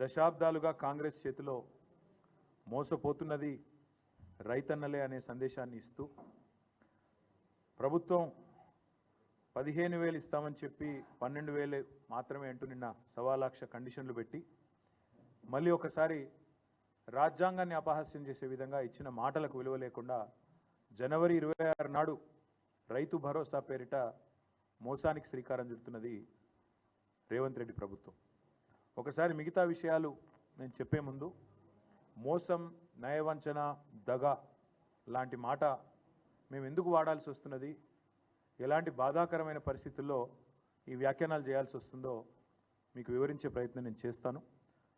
దశాబ్దాలుగా కాంగ్రెస్ చేతిలో మోసపోతున్నది రైతన్నలే అనే సందేశాన్ని ఇస్తూ ప్రభుత్వం పదిహేను వేలు ఇస్తామని చెప్పి పన్నెండు వేలు మాత్రమే అంటూ నిన్న సవా లక్ష కండిషన్లు పెట్టి మళ్ళీ ఒకసారి రాజ్యాంగాన్ని అపహాస్యం చేసే విధంగా ఇచ్చిన మాటలకు విలువ లేకుండా జనవరి ఇరవై ఆరు నాడు రైతు భరోసా పేరిట మోసానికి శ్రీకారం చుడుతున్నది రేవంత్ రెడ్డి ప్రభుత్వం. ఒకసారి మిగతా విషయాలు నేను చెప్పే ముందు మోసం నయవంచన దగ లాంటి మాట మేము ఎందుకు వాడాల్సి వస్తున్నది? ఎలాంటి బాధాకరమైన పరిస్థితుల్లో ఈ వ్యాఖ్యానాలు చేయాల్సి వస్తుందో మీకు వివరించే ప్రయత్నం నేను చేస్తాను.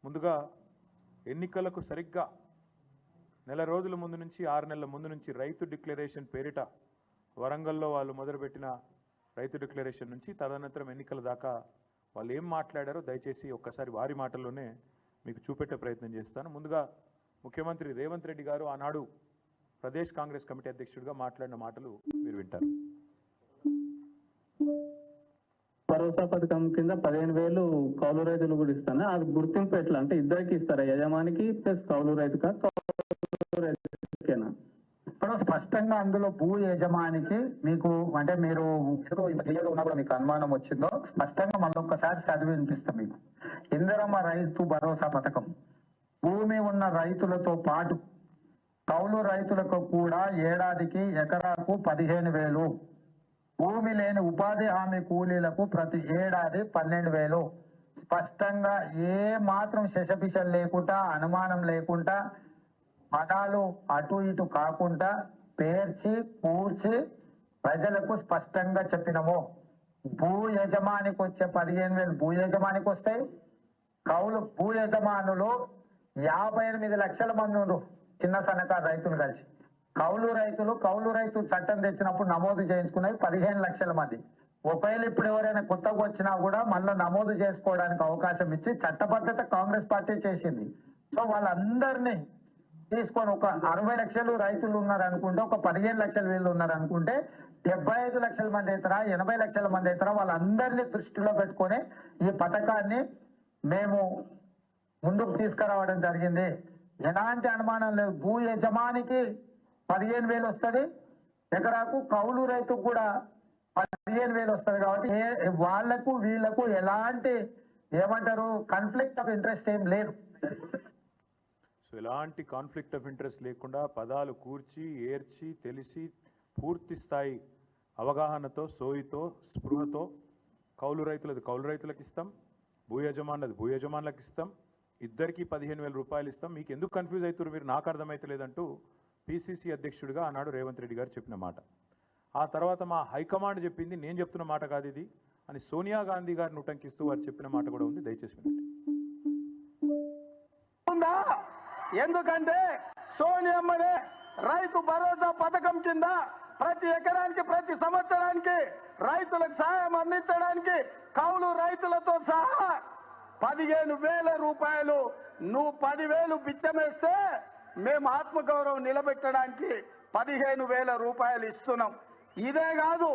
ముందుగా ఎన్నికలకు సరిగ్గా నెల రోజుల ముందు నుంచి ఆరు నెలల ముందు నుంచి రైతు డిక్లరేషన్ పేరిట వరంగల్లో వాళ్ళు మొదలుపెట్టిన రైతు డిక్లరేషన్ నుంచి తదనంతరం ఎన్నికల దాకా వాళ్ళు ఏం మాట్లాడారో దయచేసి ఒక్కసారి వారి మాటల్లోనే మీకు చూపెట్టే ప్రయత్నం చేస్తాను. ముందుగా ముఖ్యమంత్రి రేవంత్ రెడ్డి గారు ఆనాడు ప్రదేశ్ కాంగ్రెస్ కమిటీ అధ్యక్షుడిగా మాట్లాడిన మాటలు మీరు వింటారు. భరోసా పథకం కింద పదిహేను వేలు కౌలు రైతులు కూడా ఇస్తాను అది గుర్తింపు ఎట్లా? అంటే ఇద్దరికి ఇస్తారా యజమానికి ప్లస్ కౌలు రైతు కౌలు రైతు ఇప్పుడు స్పష్టంగా అందులో భూ యజమానికి మీకు అంటే మీరు ఏదో క్లియర్ ఉన్నా కూడా మీకు అనుమానం వచ్చిందో స్పష్టంగా మళ్ళొక్కసారి చదివి వినిపిస్తాం మీకు. ఇందిరమ్మ రైతు భరోసా పథకం. భూమి ఉన్న రైతులతో పాటు కౌలు రైతులకు కూడా ఏడాదికి ఎకరాకు పదిహేను వేలు. భూమి లేని ఉపాధి హామీ కూలీలకు ప్రతి ఏడాది పన్నెండు వేలు. స్పష్టంగా ఏ మాత్రం శశపిశలు లేకుండా అనుమానం లేకుండా పదాలు అటు ఇటు కాకుండా పేర్చి కూర్చి ప్రజలకు స్పష్టంగా చెప్పినము. భూ యజమానికి వచ్చే పదిహేను వేలు భూ యజమానికి వస్తాయి. కౌలు భూ యజమానులు యాభై ఎనిమిది లక్షల మంది చిన్న సన్నకారు రైతులు కలిసి. కౌలు రైతులు కౌలు రైతు చట్టం తెచ్చినప్పుడు నమోదు చేయించుకున్నది పదిహేను లక్షల మంది. ఒకవేళ ఇప్పుడు ఎవరైనా కొత్తగా వచ్చినా కూడా మళ్ళీ నమోదు చేసుకోవడానికి అవకాశం ఇచ్చి చట్టబద్ధత కాంగ్రెస్ పార్టీ చేసింది. సో వాళ్ళందరినీ తీసుకొని ఒక అరవై లక్షలు రైతులు ఉన్నారు అనుకుంటే ఒక పదిహేను లక్షల వీళ్ళు ఉన్నారు అనుకుంటే డెబ్బై ఐదు లక్షల మంది అవుతారా ఎనభై లక్షల మంది అవుతారా వాళ్ళందరినీ దృష్టిలో పెట్టుకొని ఈ పథకాన్ని మేము ముందుకు తీసుకురావడం జరిగింది. ఎలాంటి అనుమానం లేదు. భూ యజమానికి పదిహేను వేలు వస్తుంది ఎకరాకు కౌలు రైతుకు కూడా పదిహేను వేలు వస్తుంది కాబట్టి వాళ్ళకు వీళ్ళకు ఎలాంటి ఏమంటారు కన్ఫ్లిక్ట్ ఆఫ్ ఇంట్రెస్ట్ ఏం లేదు. సో ఎలాంటి కాన్ఫ్లిక్ట్ ఆఫ్ ఇంట్రెస్ట్ లేకుండా పదాలు కూర్చి ఏర్చి తెలిసి పూర్తి స్థాయి అవగాహనతో సోయితో స్పృహతో కౌలు రైతులది. కౌలు రైతులకు ఇస్తాం భూ యజమానులది. భూ యజమానులకు ఇస్తాం ఇద్దరికి పదిహేను వేల రూపాయలు ఇస్తాం. మీకు ఎందుకు కన్ఫ్యూజ్ అవుతారు మీరు? నాకు అర్థమైతలేదంటూ పీసీసీ అధ్యక్షుడిగా ఆనాడు రేవంత్ రెడ్డి గారు చెప్పిన మాట. ఆ తర్వాత మా హైకమాండ్ చెప్పింది నేను చెప్తున్న మాట కాదు ఇది అని సోనియా గాంధీ గారిని ఉటంకిస్తూ వారు చెప్పిన మాట కూడా ఉంది. దయచేసి వినండి. ఎందుకంటే సోనియమ్మనే రైతు భరోసా పథకం కింద ప్రతి ఎకరానికి ప్రతి సంవత్సరానికి రైతులకు సహాయం అందించడానికి కౌలు రైతులతో సహా పదిహేను వేల రూపాయలు నువ్వు పదివేలు బిచ్చమేస్తే మేము ఆత్మగౌరవం నిలబెట్టడానికి పదిహేను వేల రూపాయలు ఇస్తున్నాం. ఇదే కాదు.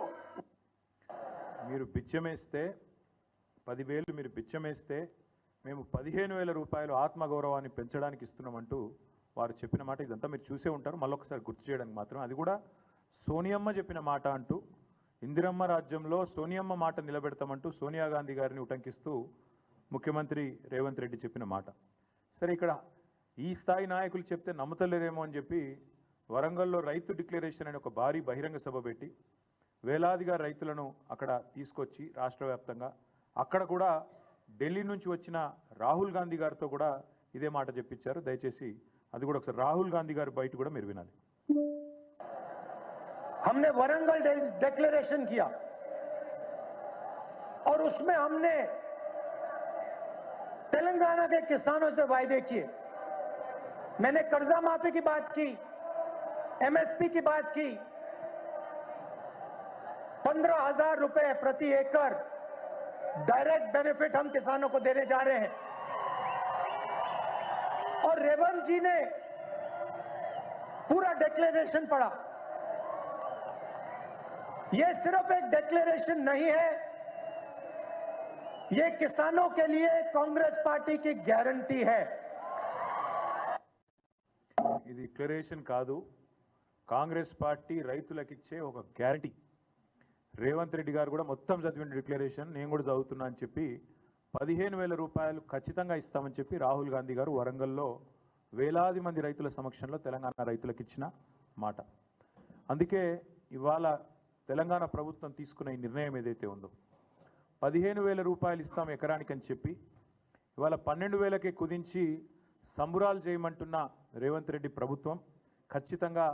మీరు బిచ్చమేస్తే పదివేలు మీరు బిచ్చమేస్తే మేము పదిహేను వేల రూపాయలు ఆత్మగౌరవాన్ని పెంచడానికి ఇస్తున్నామంటూ వారు చెప్పిన మాట ఇదంతా మీరు చూసే ఉంటారు. మళ్ళొకసారి గుర్తు చేయడానికి మాత్రం అది కూడా సోనియమ్మ చెప్పిన మాట అంటూ ఇందిరమ్మ రాజ్యంలో సోనియమ్మ మాట నిలబెడతామంటూ సోనియా గాంధీ గారిని ఉటంకిస్తూ ముఖ్యమంత్రి రేవంత్ రెడ్డి చెప్పిన మాట. సరే ఇక్కడ ఈ స్థాయి నాయకులు చెప్తే నమ్మతలేరేమో అని చెప్పి వరంగల్లో రైతు డిక్లరేషన్ అనే ఒక భారీ బహిరంగ సభ పెట్టి వేలాదిగా రైతులను అక్కడ తీసుకొచ్చి రాష్ట్ర వ్యాప్తంగా అక్కడ కూడా ఢిల్లీ నుంచి వచ్చిన రాహుల్ గాంధీ గారితో కూడా ఇదే మాట చెప్పించారు దయచేసి అది కూడా ఒకసారి రాహుల్ గాంధీ గారి బయట కూడా మీరు వినాలి हमने वरंगल डे- डिक्लेरेशन किया और उसमें हमने तेलंगाना के किसानों से वायदे किए मैंने कर्जा माफी की बात की एमएसपी की बात की पंद्रह हजार रुपए प्रति एकड़ डायरेक्ट बेनिफिट हम किसानों को देने जा रहे हैं और रेवंत जी ने पूरा डिक्लेरेशन पढ़ा यह सिर्फ एक डिक्लेरेशन नहीं है ये किसानों के लिए कांग्रेस पार्टी की गारंटी है ఇది డిక్లరేషన్ కాదు కాంగ్రెస్ పార్టీ రైతులకిచ్చే ఒక గ్యారంటీ రేవంత్ రెడ్డి గారు కూడా మొత్తం చదివిన డిక్లరేషన్ నేను కూడా చదువుతున్నా అని చెప్పి పదిహేను వేల రూపాయలు ఖచ్చితంగా ఇస్తామని చెప్పి రాహుల్ గాంధీ గారు వరంగల్లో వేలాది మంది రైతుల సమక్షంలో తెలంగాణ రైతులకు ఇచ్చిన మాట. అందుకే ఇవాళ తెలంగాణ ప్రభుత్వం తీసుకున్న ఈ నిర్ణయం ఏదైతే ఉందో పదిహేను వేల రూపాయలు ఇస్తాం ఎకరానికి అని చెప్పి ఇవాళ పన్నెండు వేలకే కుదించి సంబురాలు చేయమంటున్న రేవంత్ రెడ్డి ప్రభుత్వం ఖచ్చితంగా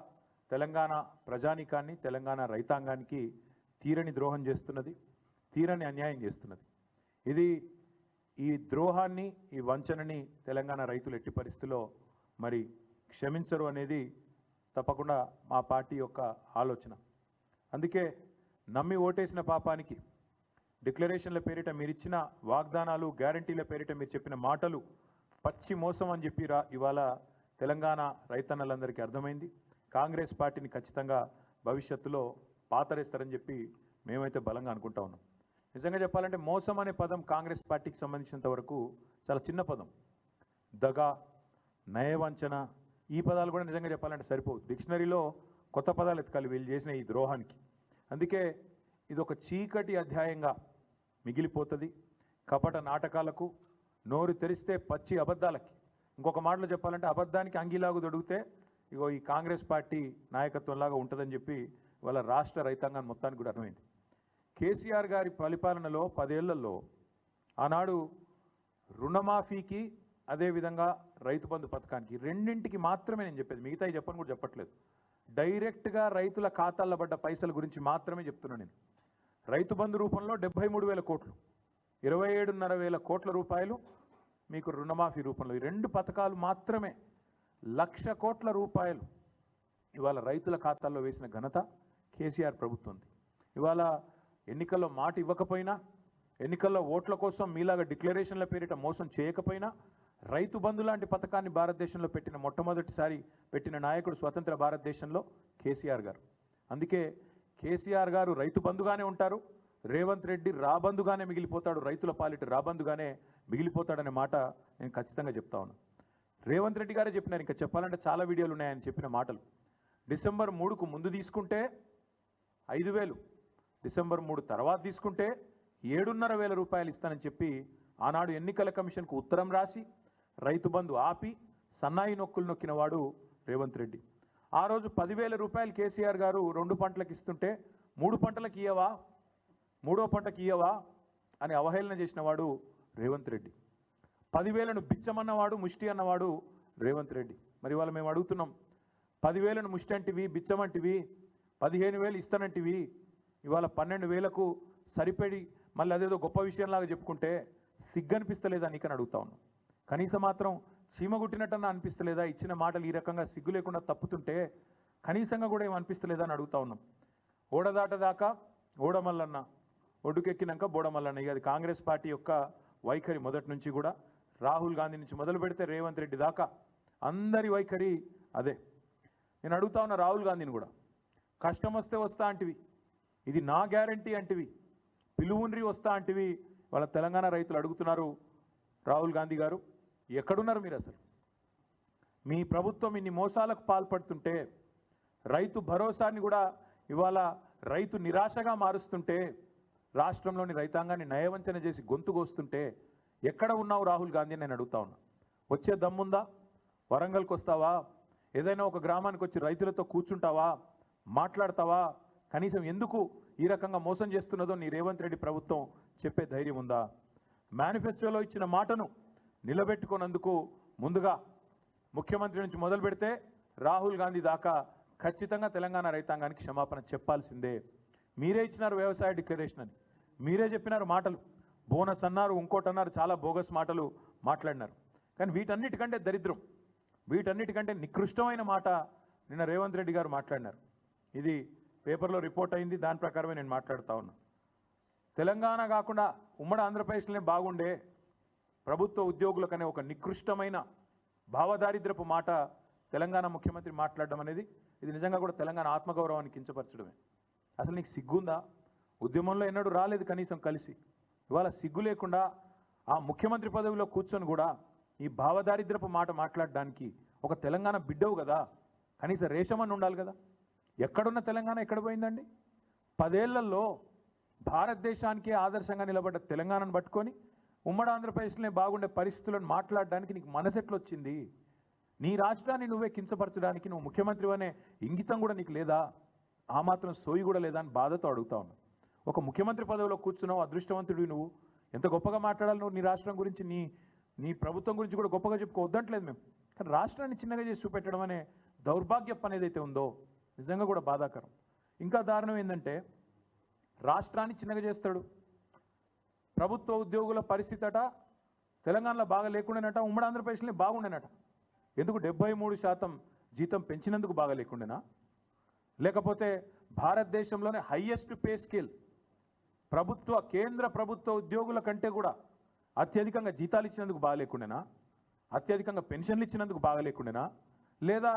తెలంగాణ ప్రజానీకాన్ని తెలంగాణ రైతాంగానికి తీరని ద్రోహం చేస్తున్నది తీరని అన్యాయం చేస్తున్నది. ఇది ఈ ద్రోహాన్ని ఈ వంచనని తెలంగాణ రైతులు ఎట్టి పరిస్థితిలో మరి క్షమించరు అనేది తప్పకుండా మా పార్టీ యొక్క ఆలోచన. అందుకే నమ్మి ఓటేసిన పాపానికి డిక్లరేషన్ల పేరిట మీరిచ్చిన వాగ్దానాలు గ్యారంటీల పేరిట మీరు చెప్పిన మాటలు పచ్చి మోసం అని చెప్పి రా ఇవాళ తెలంగాణ రైతన్నలందరికీ అర్థమైంది. కాంగ్రెస్ పార్టీని ఖచ్చితంగా భవిష్యత్తులో పాతరేస్తారని చెప్పి మేమైతే బలంగా అనుకుంటా ఉన్నాం. నిజంగా చెప్పాలంటే మోసం అనే పదం కాంగ్రెస్ పార్టీకి సంబంధించినంత వరకు చాలా చిన్న పదం. దగా నయవంచన ఈ పదాలు కూడా నిజంగా చెప్పాలంటే సరిపోవు. డిక్షనరీలో కొత్త పదాలు ఎతకాలి వీళ్ళు చేసిన ఈ ద్రోహానికి. అందుకే ఇది ఒక చీకటి అధ్యాయంగా మిగిలిపోతుంది. కపట నాటకాలకు నోరు తెరిస్తే పచ్చి అబద్ధాలకి. ఇంకొక మాటలో చెప్పాలంటే అబద్ధానికి అంగిలాగు దొడిగితే ఇగో ఈ కాంగ్రెస్ పార్టీ నాయకత్వంలాగా ఉంటుందని చెప్పి వాళ్ళ రాష్ట్ర రైతాంగాన్ని మొత్తానికి కూడా అర్థమైంది. కేసీఆర్ గారి పరిపాలనలో పదేళ్ళలో ఆనాడు రుణమాఫీకి అదేవిధంగా రైతు బంధు పథకానికి రెండింటికి మాత్రమే నేను చెప్పేది. మిగతా చెప్పని కూడా చెప్పట్లేదు. డైరెక్ట్గా రైతుల ఖాతాల్లో పడ్డ పైసల గురించి మాత్రమే చెప్తున్నాను నేను. రైతు బంధు రూపంలో డెబ్బై మూడు వేల కోట్లు ఇరవై ఏడున్నర వేల కోట్ల రూపాయలు మీకు రుణమాఫీ రూపంలో. ఈ రెండు పథకాలు మాత్రమే లక్ష కోట్ల రూపాయలు ఇవాళ రైతుల ఖాతాల్లో వేసిన ఘనత. కేసీఆర్ ప్రభుత్వంది. ఇవాళ ఎన్నికల్లో మాట ఇవ్వకపోయినా ఎన్నికల్లో ఓట్ల కోసం మీలాగా డిక్లరేషన్ల పేరిట మోసం చేయకపోయినా రైతు బంధు లాంటి పథకాన్ని భారతదేశంలో పెట్టిన మొట్టమొదటిసారి పెట్టిన నాయకుడు స్వతంత్ర భారతదేశంలో కేసీఆర్ గారు. అందుకే కేసీఆర్ గారు రైతు బంధుగానే ఉంటారు రేవంత్ రెడ్డి రాబందుగానే మిగిలిపోతాడు రైతుల పాలిటి రాబందుగానే మిగిలిపోతాడనే మాట నేను ఖచ్చితంగా చెప్తా ఉన్నా. రేవంత్ రెడ్డి గారే చెప్పినారు ఇంకా చెప్పాలంటే చాలా వీడియోలు ఉన్నాయని చెప్పిన మాటలు. డిసెంబర్ మూడుకు ముందు తీసుకుంటే ఐదు వేలు. డిసెంబర్ మూడు తర్వాత తీసుకుంటే ఏడున్నర వేల రూపాయలు ఇస్తానని చెప్పి ఆనాడు ఎన్నికల కమిషన్కు ఉత్తరం రాసి రైతు బంధు ఆపి సన్నాయి నొక్కులు నొక్కిన వాడు రేవంత్ రెడ్డి. ఆ రోజు పదివేల రూపాయలు కేసీఆర్ గారు రెండు పంటలకు ఇస్తుంటే మూడు పంటలకు ఇయ్యవా? మూడో పంటకి ఇయ్యవా? అని అవహేళన చేసిన వాడు రేవంత్ రెడ్డి. పదివేలను బిచ్చమన్నవాడు ముష్టి అన్నవాడు రేవంత్ రెడ్డి. మరి ఇవాళ మేము అడుగుతున్నాం పదివేలను ముష్టి అంటివి బిచ్చమంటివి పదిహేను వేలు ఇస్తానంటివి. ఇవాళ పన్నెండు వేలకు సరిపడి మళ్ళీ అదేదో గొప్ప విషయంలాగా చెప్పుకుంటే సిగ్గనిపిస్తలేదా నీకని అడుగుతా ఉన్నాను కనీసం మాత్రం చీమ గుట్టినట్టన్నా అనిపిస్తలేదా? ఇచ్చిన మాటలు ఈ రకంగా సిగ్గు లేకుండా తప్పుతుంటే కనీసంగా కూడా ఏం అనిపిస్తలేదా అని అడుగుతా ఉన్నాం. ఓడదాటదాకా ఓడమల్లన్న ఒడ్డుకెక్కినాక బోడమల్లన్న. ఇక అది కాంగ్రెస్ పార్టీ యొక్క వైఖరి మొదటి నుంచి కూడా. రాహుల్ గాంధీ నుంచి మొదలు పెడితే రేవంత్ రెడ్డి దాకా అందరి వైఖరి అదే. నేను అడుగుతా ఉన్న రాహుల్ గాంధీని కూడా. కష్టం వస్తే వస్తా అంటివి. ఇది నా గ్యారంటీ అంటివి. పిలువుండ్రి వస్తా అంటివి. వాళ్ళ తెలంగాణ రైతులు అడుగుతున్నారు రాహుల్ గాంధీ గారు ఎక్కడున్నారు మీరు అసలు? మీ ప్రభుత్వం ఇన్ని మోసాలకు పాల్పడుతుంటే రైతు భరోసాని కూడా ఇవాళ రైతు నిరాశగా మారుస్తుంటే రాష్ట్రంలోని రైతాంగాన్ని నయవంచన చేసి గొంతుకొస్తుంటే ఎక్కడ ఉన్నావు రాహుల్ గాంధీ నేను అడుగుతా ఉన్నా. వచ్చే దమ్ముందా? వరంగల్కి వస్తావా ఏదైనా ఒక గ్రామానికి వచ్చి రైతులతో కూర్చుంటావా? మాట్లాడతావా? కనీసం ఎందుకు ఈ రకంగా మోసం చేస్తున్నదో నీ రేవంత్ రెడ్డి ప్రభుత్వం చెప్పే ధైర్యం ఉందా? మేనిఫెస్టోలో ఇచ్చిన మాటను నిలబెట్టుకున్నందుకు ముందుగా ముఖ్యమంత్రి నుంచి మొదలు పెడితే రాహుల్ గాంధీ దాకా ఖచ్చితంగా తెలంగాణ రైతాంగానికి క్షమాపణ చెప్పాల్సిందే. మీరే ఇచ్చినారు వ్యవసాయ డిక్లరేషన్ అని. మీరే చెప్పినారు మాటలు. బోనస్ అన్నారు ఇంకోటి అన్నారు చాలా బోగస్ మాటలు మాట్లాడినారు. కానీ వీటన్నిటికంటే దరిద్రం వీటన్నిటికంటే నికృష్టమైన మాట నిన్న రేవంత్ రెడ్డి గారు మాట్లాడినారు. ఇది పేపర్లో రిపోర్ట్ అయింది దాని ప్రకారమే నేను మాట్లాడుతా ఉన్నా. తెలంగాణ కాకుండా ఉమ్మడి ఆంధ్రప్రదేశ్లోనే బాగుండే ప్రభుత్వ ఉద్యోగులకనే ఒక నికృష్టమైన భావదారిద్రపు మాట తెలంగాణ ముఖ్యమంత్రి మాట్లాడడం అనేది ఇది నిజంగా కూడా తెలంగాణ ఆత్మగౌరవాన్ని కించపరచడమే. అసలు నీకు సిగ్గుందా? ఉద్యమంలో ఎన్నడూ రాలేదు కనీసం కలిసి. ఇవాళ సిగ్గు లేకుండా ఆ ముఖ్యమంత్రి పదవిలో కూర్చొని కూడా ఈ భావదారిద్రపు మాట మాట్లాడడానికి ఒక తెలంగాణ బిడ్డవు కదా? కనీసం రేషమని ఉండాలి కదా? ఎక్కడున్న తెలంగాణ ఎక్కడ పోయిందండి? పదేళ్ళలో భారతదేశానికే ఆదర్శంగా నిలబడ్డ తెలంగాణను పట్టుకొని ఉమ్మడి ఆంధ్రప్రదేశ్లోనే బాగుండే పరిస్థితులను మాట్లాడడానికి నీకు మనసు ఎట్లొచ్చింది? నీ రాష్ట్రాన్ని నువ్వే కించపరచడానికి నువ్వు ముఖ్యమంత్రి అనే ఇంగితం కూడా నీకు లేదా? ఆ మాత్రం సోయి కూడా లేదా అని బాధతో అడుగుతా ఉన్నా. ఒక ముఖ్యమంత్రి పదవిలో కూర్చున్నావు అదృష్టవంతుడివి నువ్వు. ఎంత గొప్పగా మాట్లాడాలి నువ్వు నీ రాష్ట్రం గురించి నీ నీ ప్రభుత్వం గురించి కూడా గొప్పగా చెప్పుకోవద్దంటలేదు మేము. కానీ రాష్ట్రాన్ని చిన్నగా చేసి చూపెట్టడం అనే దౌర్భాగ్యప్ అనేది అయితే ఉందో నిజంగా కూడా బాధాకరం. ఇంకా దారుణం ఏంటంటే రాష్ట్రాన్ని చిన్నగా చేస్తాడు. ప్రభుత్వ ఉద్యోగుల పరిస్థితి అట తెలంగాణలో బాగా లేకుండానట ఉమ్మడి ఆంధ్రప్రదేశ్లో బాగుండేనట. ఎందుకు డెబ్బై మూడు శాతం జీతం పెంచినందుకు బాగా లేకుండేనా? లేకపోతే భారతదేశంలోనే హయ్యెస్ట్ పే స్కేల్ ప్రభుత్వ కేంద్ర ప్రభుత్వ ఉద్యోగుల కంటే కూడా అత్యధికంగా జీతాలు ఇచ్చినందుకు బాగా లేకుండేనా? అత్యధికంగా పెన్షన్లు ఇచ్చినందుకు బాగా లేకుండేనా? లేదా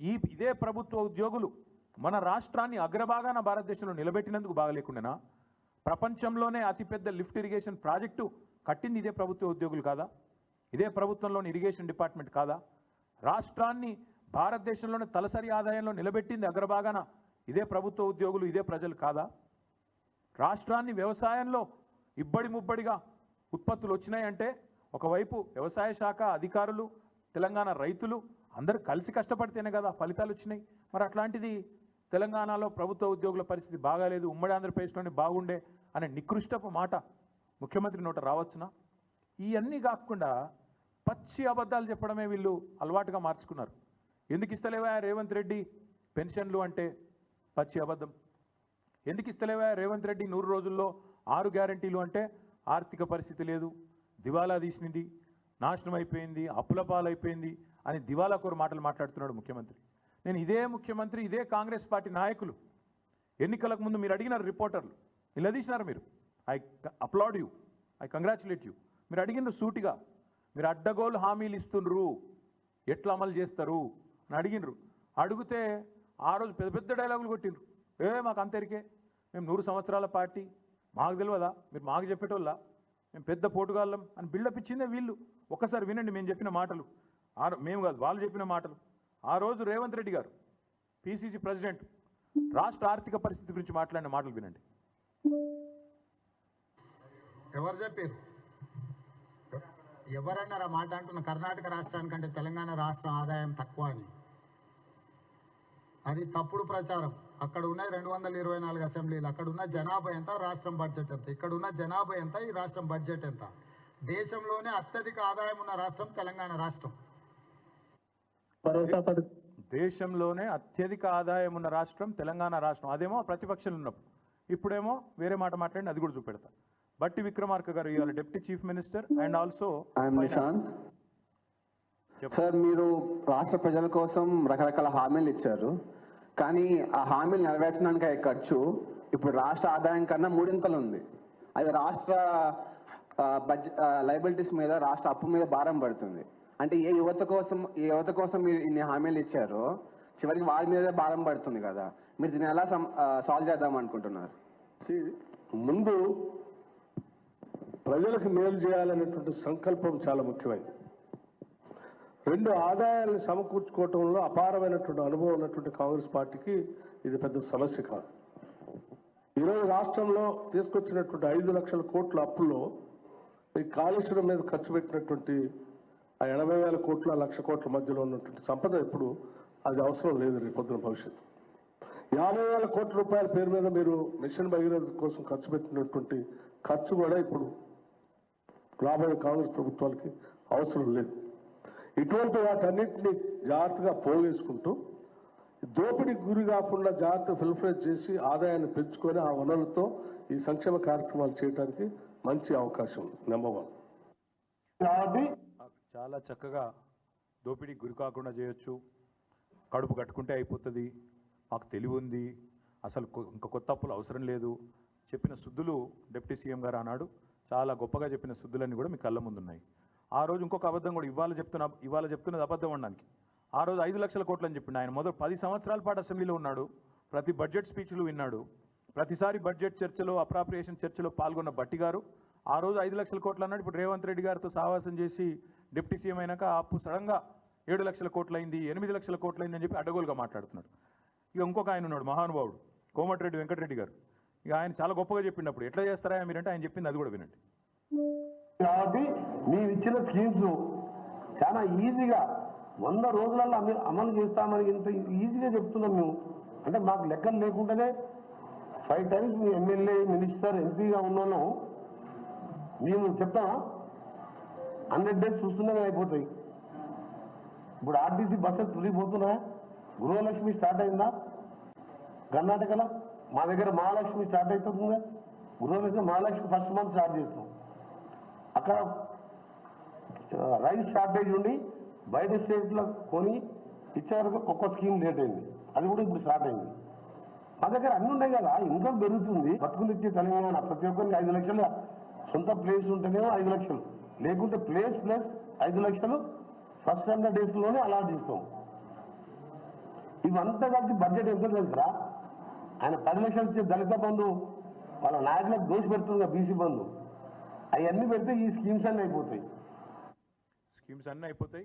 ఈ ఇదే ప్రభుత్వ ఉద్యోగులు మన రాష్ట్రాన్ని అగ్రభాగాన భారతదేశంలో నిలబెట్టినందుకు బాగలేకుండానా? ప్రపంచంలోనే అతిపెద్ద లిఫ్ట్ ఇరిగేషన్ ప్రాజెక్టు కట్టింది ఇదే ప్రభుత్వ ఉద్యోగులు కాదా? ఇదే ప్రభుత్వంలోని ఇరిగేషన్ డిపార్ట్మెంట్ కాదా? రాష్ట్రాన్ని భారతదేశంలోనే తలసరి ఆదాయంలో నిలబెట్టింది అగ్రభాగాన ఇదే ప్రభుత్వ ఉద్యోగులు ఇదే ప్రజలు కాదా? రాష్ట్రాన్ని వ్యవసాయంలో ఇబ్బడి ముబ్బడిగా ఉత్పత్తులు వచ్చినాయంటే ఒకవైపు వ్యవసాయ శాఖ అధికారులు తెలంగాణ రైతులు అందరూ కలిసి కష్టపడితేనే కదా ఫలితాలు వచ్చినాయి. మరి అట్లాంటిది తెలంగాణలో ప్రభుత్వ ఉద్యోగుల పరిస్థితి బాగాలేదు ఉమ్మడి ఆంధ్రప్రదేశ్లోనే బాగుండే అనే నికృష్టపు మాట ముఖ్యమంత్రి నోట రావచ్చునా? ఇవన్నీ కాకుండా పచ్చి అబద్ధాలు చెప్పడమే వీళ్ళు అలవాటుగా మార్చుకున్నారు. ఎందుకు ఇస్తలేవా రేవంత్ రెడ్డి పెన్షన్లు అంటే పచ్చి అబద్ధం? ఎందుకు ఇస్తలేవా రేవంత్ రెడ్డి నూరు రోజుల్లో ఆరు గ్యారంటీలు అంటే ఆర్థిక పరిస్థితి లేదు దివాలా తీసినది నాశనం అయిపోయింది అప్పుల పాలైపోయింది అని దివాలాకోరు మాటలు మాట్లాడుతున్నాడు ముఖ్యమంత్రి. నేను ఇదే ముఖ్యమంత్రి ఇదే కాంగ్రెస్ పార్టీ నాయకులు. ఎన్నికలకు ముందు మీరు అడిగినారు రిపోర్టర్లు. నిలదీసినారు మీరు. I applaud you I congratulate you మీరు అడిగినారు సూటిగా మీరు అడ్డగోలు హామీలు ఇస్తుండ్రు. ఎట్లా అమలు చేస్తారు అని అడిగినరు. అడిగితే ఆ రోజు పెద్ద పెద్ద డైలాగులు కొట్టిండ్రు. ఏ మాకు అంతరికే మేము నూరు సంవత్సరాల పార్టీ. మాకు తెలియదా మీరు మాకు చెప్పేటోళ్ళ? మేము పెద్ద పోటుగాళ్ళం అని బిల్డప్ ఇచ్చిందే వీళ్ళు. ఒక్కసారి వినండి మేము చెప్పిన మాటలు. ఆ మేము కాదు వాళ్ళు చెప్పిన మాటలు. ఆ రోజు రేవంత్ రెడ్డి గారు పిసిసి ప్రెసిడెంట్ రాష్ట్ర ఆర్థిక పరిస్థితి గురించి మాట్లాడిన మాటలు వినండి. ఎవరు చెప్పారు? ఎవరన్నారు ఆ మాట అంటున్న? కర్ణాటక రాష్ట్రానికంటే తెలంగాణ రాష్ట్రం ఆదాయం తక్కువ అని. అది తప్పుడు ప్రచారం. అక్కడ ఉన్న రెండు వందల ఇరవై నాలుగు అసెంబ్లీలు అక్కడ ఉన్న జనాభా ఎంత? రాష్ట్రం బడ్జెట్ ఎంత? ఇక్కడ ఉన్న జనాభా ఎంత? ఈ రాష్ట్రం బడ్జెట్ ఎంత? దేశంలోనే అత్యధిక ఆదాయం ఉన్న రాష్ట్రం తెలంగాణ రాష్ట్రం. దేశంలోనే అత్యధిక ఆదాయం ఉన్న రాష్ట్రం తెలంగాణ రాష్ట్రం. అదేమో ప్రతిపక్షాలు ఉన్నప్పుడు. ఇప్పుడేమో వేరే మాట మాట్లాడి అది కూడా చూపెడతా. బట్టి విక్రమార్క గారు ఇవాళ deputy chief minister and also. Sir మీరు రాష్ట్ర ప్రజల కోసం రకరకాల హామీలు ఇచ్చారు. కానీ ఆ హామీలు నెరవేర్చడానికి అయ్యే ఖర్చు ఇప్పుడు రాష్ట్ర ఆదాయం కన్నా మూడింతలు ఉంది. అది రాష్ట్ర బడ్జెట్ లైబిలిటీస్ మీద రాష్ట్ర అప్పు మీద భారం పడుతుంది. అంటే ఏ యువత కోసం ఏ యువత కోసం మీరు ఇన్ని హామీలు ఇచ్చారో చివరికి వారి మీదే భారం పడుతుంది కదా. మీరు దీన్ని ఎలా సాల్వ్ చేద్దాం అనుకుంటున్నారు? ముందు ప్రజలకు మేలు చేయాలనేటువంటి సంకల్పం చాలా ముఖ్యమైనది. రెండు ఆదాయాలను సమకూర్చుకోవటంలో అపారమైనటువంటి అనుభవం ఉన్నటువంటి కాంగ్రెస్ పార్టీకి ఇది పెద్ద సమస్య కాదు. ఈరోజు రాష్ట్రంలో తీసుకొచ్చినటువంటి ఐదు లక్షల కోట్ల అప్పుల్లో ఈ కాళేశ్వరం మీద ఖర్చు పెట్టినటువంటి ఆ ఎనభై వేల కోట్ల లక్ష కోట్ల మధ్యలో ఉన్నటువంటి సంపద ఇప్పుడు అది అవసరం లేదు రేపొద్దున పొద్దున భవిష్యత్తు. యాభై వేల కోట్ల రూపాయల పేరు మీద మీరు మిషన్ భగీరథ కోసం ఖర్చు పెట్టినటువంటి ఖర్చు కూడా ఇప్పుడు రాబోయే కాంగ్రెస్ ప్రభుత్వాలకి అవసరం లేదు. ఇటువంటి వాటన్నిటిని జాగ్రత్తగా పోగేసుకుంటూ దోపిడీకి గురి కాకుండా జాగ్రత్త ఫిల్ఫరేజ్ చేసి ఆదాయాన్ని పెంచుకొని ఆ వనరులతో ఈ సంక్షేమ కార్యక్రమాలు చేయడానికి మంచి అవకాశం ఉంది నెంబర్ వన్ చాలా చక్కగా దోపిడీకి గురి కాకుండా చేయొచ్చు. కడుపు కట్టుకుంటే అయిపోతుంది. మాకు తెలివి ఉంది. అసలు ఇంకా కొత్త అప్పులు అవసరం లేదు. చెప్పిన శుద్ధులు డిప్యూటీ సీఎం గారు అన్నాడు. చాలా గొప్పగా చెప్పిన శుద్ధులన్నీ కూడా మీ కళ్ళ ముందున్నాయి. ఆ రోజు ఇంకొక అబద్ధం కూడా ఇవాళ చెప్తున్న ఇవాళ చెప్తున్నది అబద్ధం అనడానికి. ఆ రోజు ఐదు లక్షల కోట్లు అని చెప్పిండు ఆయన. మొదటి పది సంవత్సరాల పాటు అసెంబ్లీలో ఉన్నాడు. ప్రతి బడ్జెట్ స్పీచ్లు విన్నాడు. ప్రతిసారి బడ్జెట్ చర్చలో అప్రాప్రియేషన్ చర్చలో పాల్గొన్న బట్టి గారు ఆ రోజు ఐదు లక్షల కోట్లు అన్నాడు. ఇప్పుడు రేవంత్ రెడ్డి గారితో సావాసం చేసి డిప్యూటీ సీఎం అయినాక ఆ అప్పు సడన్గా ఏడు లక్షల కోట్లయింది ఎనిమిది లక్షల కోట్లయింది అని చెప్పి అడ్డగోలుగా మాట్లాడుతున్నాడు. ఇక ఇంకొక ఆయన ఉన్నాడు మహానుభావుడు కోమటిరెడ్డి వెంకటరెడ్డి గారు. ఇక ఆయన చాలా గొప్పగా చెప్పినప్పుడు ఎట్లా చేస్తారా మీరంటే ఆయన చెప్పింది అది కూడా వినండి. కాబట్టి మేము ఇచ్చిన స్కీమ్స్ చాలా ఈజీగా వంద రోజులలో అమలు అమలు చేస్తామని ఇంత ఈజీగా చెప్తున్నాం మేము. అంటే మాకు లెక్కలు లేకుండానే ఫైవ్ టైమ్స్ మీ ఎమ్మెల్యే మినిస్టర్ ఎంపీగా ఉన్నాను మేము చెప్తామా? హండ్రెడ్ డేస్ చూస్తూనే అయిపోతాయి. ఇప్పుడు ఆర్టీసీ బస్సెస్ ఫ్రీ పోతున్నాయా? గృహలక్ష్మి స్టార్ట్ అయిందా? కర్ణాటకలో మా దగ్గర మహాలక్ష్మి స్టార్ట్ అవుతుందా Gruhalakshmi Mahalakshmi first month start చేస్తాం. అక్కడ రైస్ షార్టేజ్ ఉండి బయట స్టేట్లో కొని ఇచ్చే వరకు ఒక్క స్కీమ్ లేట్ అయింది. అది కూడా ఇప్పుడు స్టార్ట్ అయింది. మా దగ్గర అన్ని ఉన్నాయి కదా ఇన్కమ్ పెరుగుతుంది. బతుకులు ఇచ్చే తెలంగాణ ప్రతి ఒక్కరికి ఐదు లక్షల సొంత ప్లేస్ ఉంటేనేమో ఐదు లక్షలు. లేకుంటే ప్లేస్ ప్లస్ ఐదు లక్షలు ఫస్ట్ హండ్రెడ్ డేస్లోనే అలాట్ ఇస్తాం ఇవంతా కలిసి బడ్జెట్ ఎంత తెలుసురా ఆయన పది లక్షలు ఇచ్చే దళిత బంధు వాళ్ళ నాయకులకు దోషి పెడుతుంది బీసీ బంధు. అవన్నీ పెడితే ఈ స్కీమ్స్ అన్నీ అయిపోతాయి. స్కీమ్స్ అన్నీ అయిపోతాయి.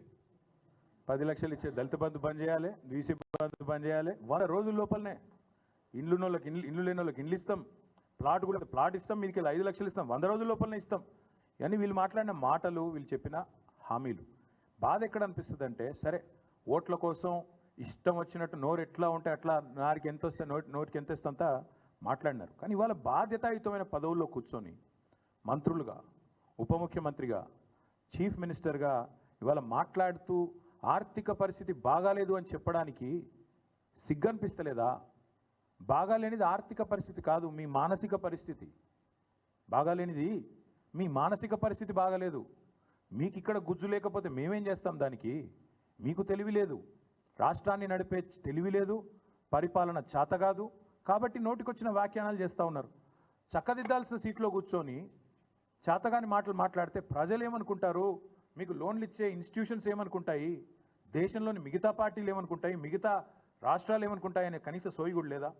పది లక్షలు ఇచ్చే దళిత బంధు బంద్ చేయాలి బీసీ బంధు బంద్ చేయాలి. వంద రోజుల లోపలనే ఇండ్లు వాళ్ళకి ఇండ్లు ఇండ్లు లేని వాళ్ళకి ఇండ్లు ఇస్తాం. ప్లాట్ కూడా ప్లాట్ ఇస్తాం మీకు వెళ్ళి ఐదు లక్షలు ఇస్తాం. వంద రోజుల లోపలనే ఇస్తాం. ఇవన్నీ వీళ్ళు మాట్లాడిన మాటలు వీళ్ళు చెప్పిన హామీలు. బాధ ఎక్కడ అనిపిస్తుంది అంటే సరే ఓట్ల కోసం ఇష్టం వచ్చినట్టు నోరు ఎట్లా ఉంటే అట్లా నారికి ఎంత వస్తే నోటి నోటికి ఎంత ఇస్తే అంత మాట్లాడినారు. కానీ ఇవాళ బాధ్యతాయుతమైన పదవుల్లో కూర్చొని మంత్రులుగా ఉప ముఖ్యమంత్రిగా చీఫ్ మినిస్టర్గా ఇవాళ మాట్లాడుతూ ఆర్థిక పరిస్థితి బాగాలేదు అని చెప్పడానికి సిగ్గనిపిస్తలేదా? బాగాలేనిది ఆర్థిక పరిస్థితి కాదు మీ మానసిక పరిస్థితి. బాగాలేనిది మీ మానసిక పరిస్థితి బాగాలేదు. మీకు ఇక్కడ గుజ్జు లేకపోతే మేమేం చేస్తాం దానికి? మీకు తెలివి లేదు. రాష్ట్రాన్ని నడిపే తెలివి లేదు. పరిపాలన చేత కాదు. కాబట్టి నోటికొచ్చిన వ్యాఖ్యానాలు చేస్తూ ఉన్నారు. చక్కదిద్దాల్సిన సీట్లో కూర్చొని చేతగాని మాటలు మాట్లాడితే ప్రజలు ఏమనుకుంటారు మీకు లోన్లు ఇచ్చే ఇన్స్టిట్యూషన్స్ ఏమనుకుంటాయి? దేశంలోని మిగతా పార్టీలు ఏమనుకుంటాయి? మిగతా రాష్ట్రాలు ఏమనుకుంటాయి అనే కనీస సోయి కూడా లేదా?